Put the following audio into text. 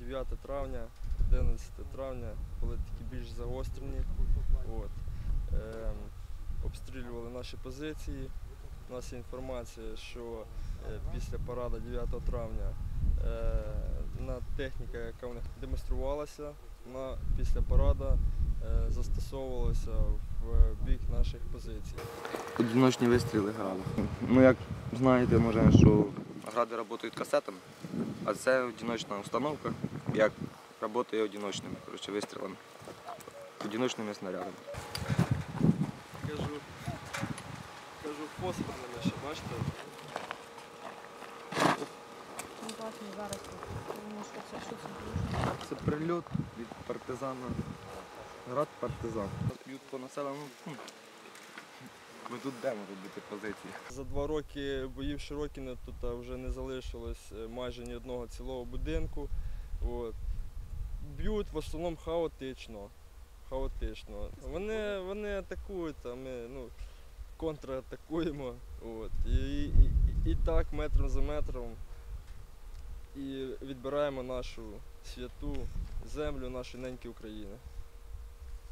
9 травня, 11 травня, коли такі більш загострені. От. Ем, обстрілювали наші позиції. У нас є інформація, що е, після параду 9 травня е, на техніка, яка в них демонструвалася, вона після параду е, застосовувалася в бік наших позицій. Одиночні вистріли грали. Ну, як знаєте, може, що гради працюють касетами, а це одиночна установка, як працює одиночними коротше, вистрілами, одиночними снарядами. Кажу, кажу фосфорними ще, бачите? Ну, класно зараз. Тому що це що це дуже. Це прильот від партизана. Град партизан. Б'ють по населеному пункту. Ми тут де можуть бути позиції. За два роки боїв Широкіна тут вже не залишилось е, майже ні одного цілого будинку. От. Б'ють в основному хаотично. хаотично. Вони, вони атакують, а ми ну, контратакуємо. От. І, і, і, так метром за метром і відбираємо нашу святу землю, нашу неньки України.